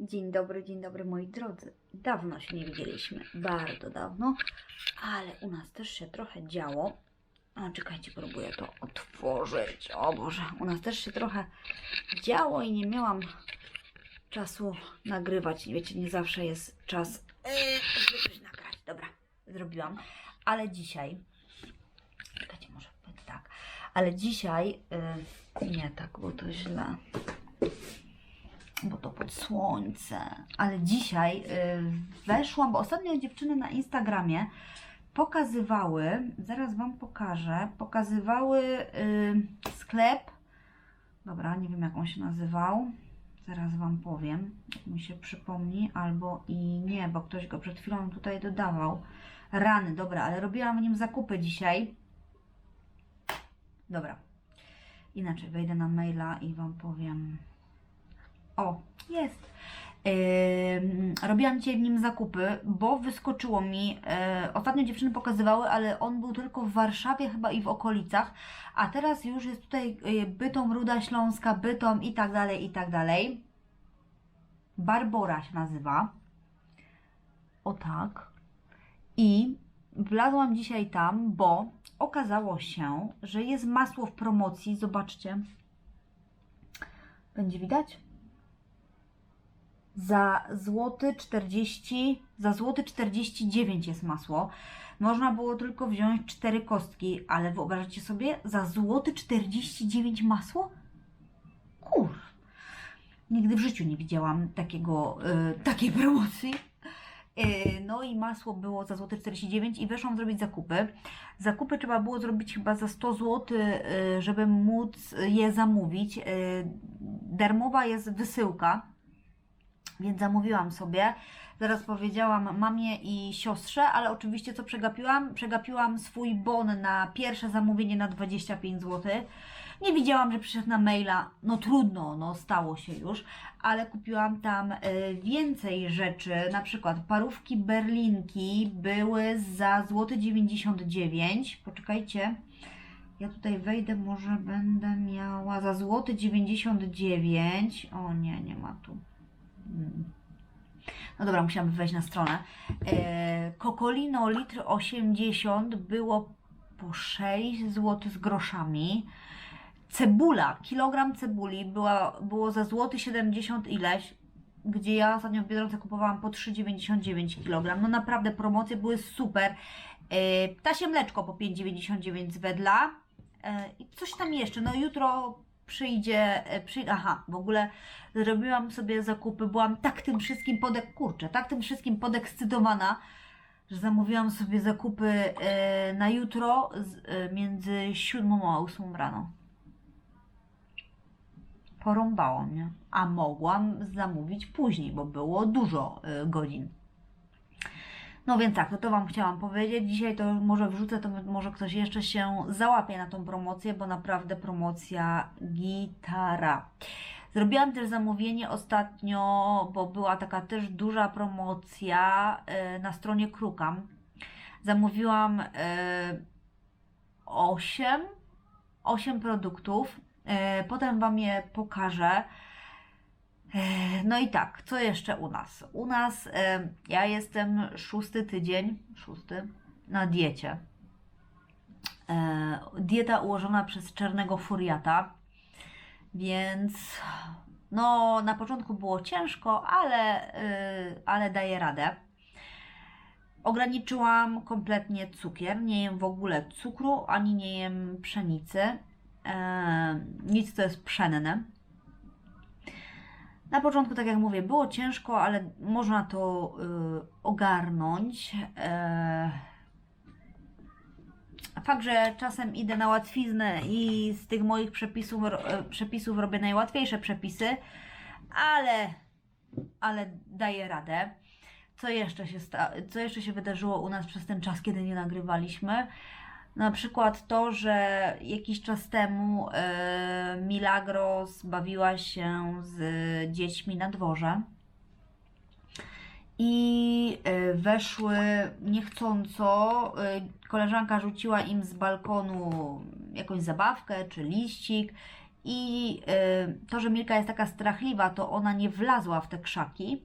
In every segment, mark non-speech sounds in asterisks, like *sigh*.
Dzień dobry, dzień dobry moi drodzy. Dawno się nie widzieliśmy, bardzo dawno, ale u nas też się trochę działo. A czekajcie, próbuję to otworzyć. O Boże, u nas też się trochę działo i nie miałam czasu nagrywać. Wiecie, nie zawsze jest czas, yy, żeby coś nagrać. Dobra, zrobiłam. Ale dzisiaj, czekajcie, może tak, ale dzisiaj, yy, nie tak, bo to źle bo to pod słońce. Ale dzisiaj y, weszłam, bo ostatnio dziewczyny na Instagramie pokazywały, zaraz Wam pokażę, pokazywały y, sklep, dobra, nie wiem jak on się nazywał, zaraz Wam powiem, jak mi się przypomni, albo i nie, bo ktoś go przed chwilą tutaj dodawał. Rany, dobra, ale robiłam w nim zakupy dzisiaj. Dobra. Inaczej wejdę na maila i Wam powiem. O, jest. Robiłam dzisiaj w nim zakupy, bo wyskoczyło mi. Yy, ostatnio dziewczyny pokazywały, ale on był tylko w Warszawie chyba i w okolicach, a teraz już jest tutaj yy, Bytom, Ruda Śląska, Bytom i tak dalej, i tak dalej. Barbora się nazywa. O tak. I wlazłam dzisiaj tam, bo okazało się, że jest masło w promocji. Zobaczcie. Będzie widać? Za złoty 40, za złoty 49 jest masło. Można było tylko wziąć cztery kostki, ale wyobraźcie sobie, za złoty 49 masło? Kur. Nigdy w życiu nie widziałam takiego, y, takiej promocji. Y, No i masło było za złoty 49 i weszłam zrobić zakupy. Zakupy trzeba było zrobić chyba za 100 zł, y, żeby móc je zamówić. Darmowa jest wysyłka więc zamówiłam sobie. Zaraz powiedziałam mamie i siostrze, ale oczywiście co przegapiłam? Przegapiłam swój bon na pierwsze zamówienie na 25 zł. Nie widziałam, że przyszedł na maila. No trudno, no stało się już, ale kupiłam tam y, więcej rzeczy. Na przykład parówki berlinki były za złoty 99. Poczekajcie. Ja tutaj wejdę, może będę miała za złoty 99. O nie, nie ma tu. No dobra, musiałam wejść na stronę. E, Kokolino litr 80 było po 6 zł z groszami. Cebula, kilogram cebuli była, było za złoty 70 ileś, gdzie ja ostatnio w Biedronce kupowałam po 3,99 kg. No naprawdę promocje były super. E, ptasie mleczko po 5,99 z Wedla. E, I coś tam jeszcze. No jutro przyjdzie, e, przyjdzie, aha, w ogóle zrobiłam sobie zakupy, byłam tak tym wszystkim podek, kurczę, tak tym wszystkim podekscytowana, że zamówiłam sobie zakupy e, na jutro z, e, między 7 a 8 rano. Porąbało mnie, a mogłam zamówić później, bo było dużo e, godzin. No więc tak, to, to Wam chciałam powiedzieć. Dzisiaj to może wrzucę, to może ktoś jeszcze się załapie na tą promocję, bo naprawdę promocja gitara. Zrobiłam też zamówienie ostatnio, bo była taka też duża promocja e, na stronie Krukam. Zamówiłam 8, 8 produktów. E, Potem Wam je pokażę. No i tak, co jeszcze u nas? U nas ja jestem szósty tydzień, szósty, na diecie. E, dieta ułożona przez czarnego furiata, więc no na początku było ciężko, ale, e, ale daję radę. Ograniczyłam kompletnie cukier, nie jem w ogóle cukru, ani nie jem pszenicy, e, nic co jest pszenne. Na początku, tak jak mówię, było ciężko, ale można to y, ogarnąć. E, fakt, że czasem idę na łatwiznę i z tych moich przepisów, e, przepisów robię najłatwiejsze przepisy, ale, ale daję radę. Co jeszcze, się co jeszcze się wydarzyło u nas przez ten czas, kiedy nie nagrywaliśmy? Na przykład to, że jakiś czas temu e, Milagros bawiła się z dziećmi na dworze i e, weszły niechcąco. e, Koleżanka rzuciła im z balkonu jakąś zabawkę czy liścik i to, że Milka jest taka strachliwa, to ona nie wlazła w te krzaki,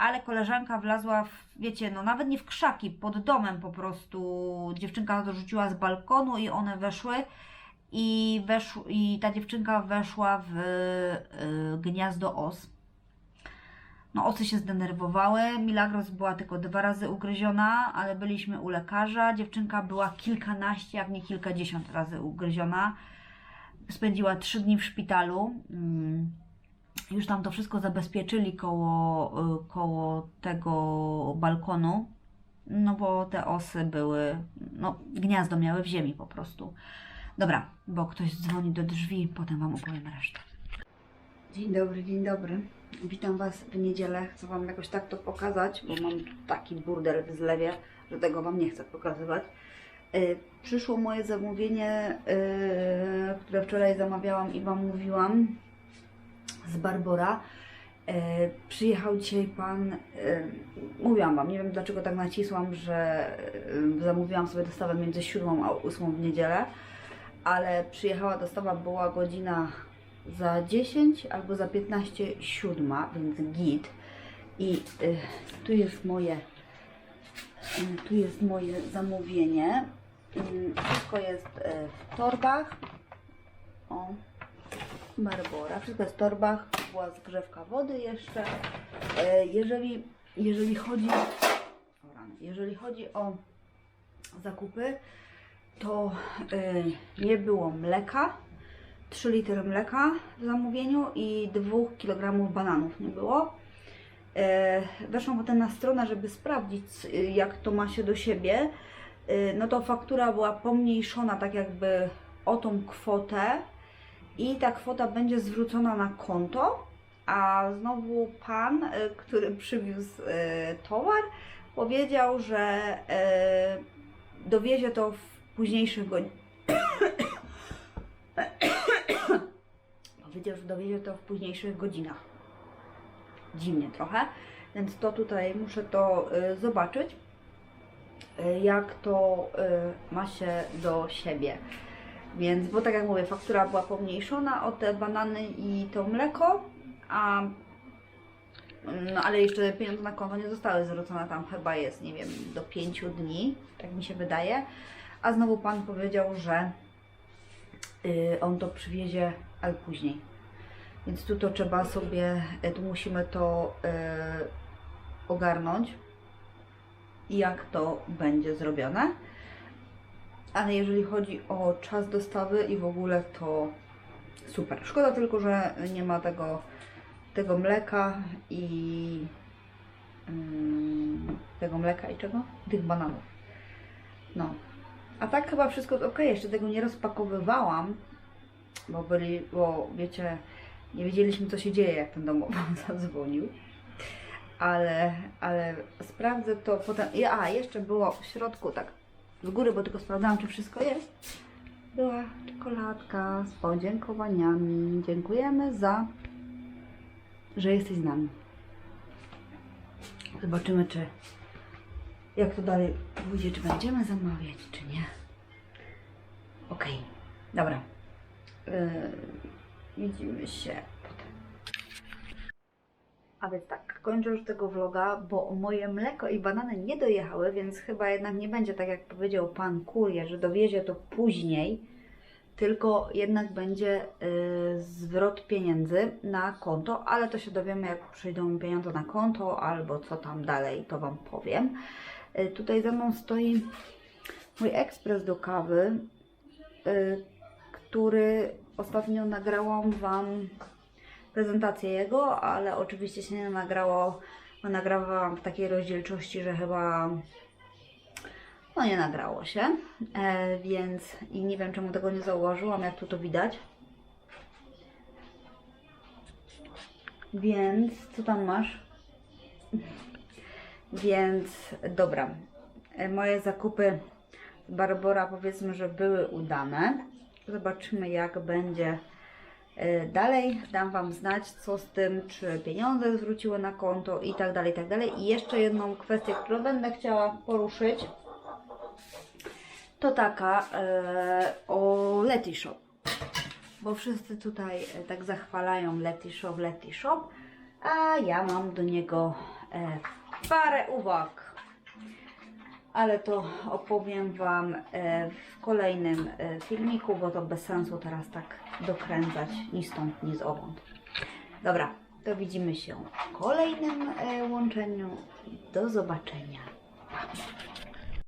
ale koleżanka wlazła, w, wiecie, no nawet nie w krzaki, pod domem po prostu. Dziewczynka to rzuciła z balkonu i one weszły i, i ta dziewczynka weszła w y, gniazdo os. No, osy się zdenerwowały. Milagros była tylko dwa razy ugryziona, ale byliśmy u lekarza. Dziewczynka była kilkanaście, jak nie kilkadziesiąt razy ugryziona. Spędziła trzy dni w szpitalu. Mm, Już tam to wszystko zabezpieczyli koło, y, koło tego balkonu. No bo te osy były, no gniazdo miały w ziemi po prostu. Dobra, bo ktoś dzwoni do drzwi, potem Wam opowiem resztę. Dzień dobry, dzień dobry. Witam Was w niedzielę. Chcę Wam jakoś tak to pokazać, bo mam taki burdel w zlewie, że tego Wam nie chcę pokazywać. Yy, przyszło moje zamówienie, yy, które wczoraj zamawiałam i Wam mówiłam z Barbora. Yy, przyjechał dzisiaj pan, yy, mówiłam Wam, nie wiem dlaczego tak nacisłam, że yy, zamówiłam sobie dostawę między 7 a 8 w niedzielę, ale przyjechała dostawa, była godzina za 10 albo za 15 siódma, więc git. I y, tu jest moje y, tu jest moje zamówienie. Y, wszystko jest y, w torbach. O, Barbora. Wszystko jest w torbach. Była zgrzewka wody jeszcze. Y, jeżeli, jeżeli chodzi o jeżeli chodzi o zakupy, to y, nie było mleka. 3 litry mleka w zamówieniu i 2 kg bananów nie było. E, weszłam potem na stronę, żeby sprawdzić, jak to ma się do siebie. E, no to faktura była pomniejszona tak jakby o tą kwotę i ta kwota będzie zwrócona na konto, a znowu pan, e, który przywiózł e, towar, powiedział, że e, dowiezie to w późniejszych godzinach. *coughs* Powiedział, że dowiezie to w późniejszych godzinach. Dziwnie trochę, więc to tutaj muszę to y, zobaczyć, y, jak to y, ma się do siebie. Więc, bo tak jak mówię, faktura była pomniejszona o te banany i to mleko, a no ale jeszcze pieniądze na konto nie zostały zwrócone, tam chyba jest, nie wiem, do 5 dni, tak mi się wydaje. A znowu pan powiedział, że y, on to przywiezie, ale później. Więc tu to trzeba sobie, y, tu musimy to y, ogarnąć jak to będzie zrobione. Ale jeżeli chodzi o czas dostawy i w ogóle to super. Szkoda tylko, że nie ma tego, tego mleka i mm, tego mleka i czego? Tych bananów. No. A tak chyba wszystko jest ok. Jeszcze tego nie rozpakowywałam, bo byli, bo wiecie, nie wiedzieliśmy co się dzieje, jak ten domowy *laughs* zadzwonił. Ale, ale sprawdzę to potem. A, jeszcze było w środku tak z góry, bo tylko sprawdzałam, czy wszystko jest. Była czekoladka z podziękowaniami. Dziękujemy za, że jesteś z nami. Zobaczymy, czy jak to dalej pójdzie, czy będziemy zamawiać, czy nie. Okej, dobra. Yy, widzimy się. A więc tak, kończę już tego vloga, bo moje mleko i banany nie dojechały, więc chyba jednak nie będzie tak jak powiedział pan kurier, że dowiezie to później, tylko jednak będzie y, zwrot pieniędzy na konto, ale to się dowiemy jak przyjdą pieniądze na konto albo co tam dalej, to Wam powiem. Y, tutaj ze mną stoi mój ekspres do kawy, y, który ostatnio nagrałam Wam prezentację jego, ale oczywiście się nie nagrało, bo nagrałam w takiej rozdzielczości, że chyba no nie nagrało się, e, więc i nie wiem czemu tego nie zauważyłam, jak tu to widać. Więc co tam masz? Więc dobra, E, moje zakupy z Barbora powiedzmy, że były udane. Zobaczymy jak będzie dalej. Dam Wam znać co z tym, czy pieniądze zwróciły na konto i tak dalej, i tak dalej. I jeszcze jedną kwestię, którą będę chciała poruszyć, to taka e, o Letty Shop. bo wszyscy tutaj e, tak zachwalają Letty Shop, Letty Shop, a ja mam do niego e, parę uwag. Ale to opowiem Wam e, w kolejnym e, filmiku, bo to bez sensu teraz tak dokręcać ni stąd, ni zowąd. Dobra, to widzimy się w kolejnym e, łączeniu. Do zobaczenia.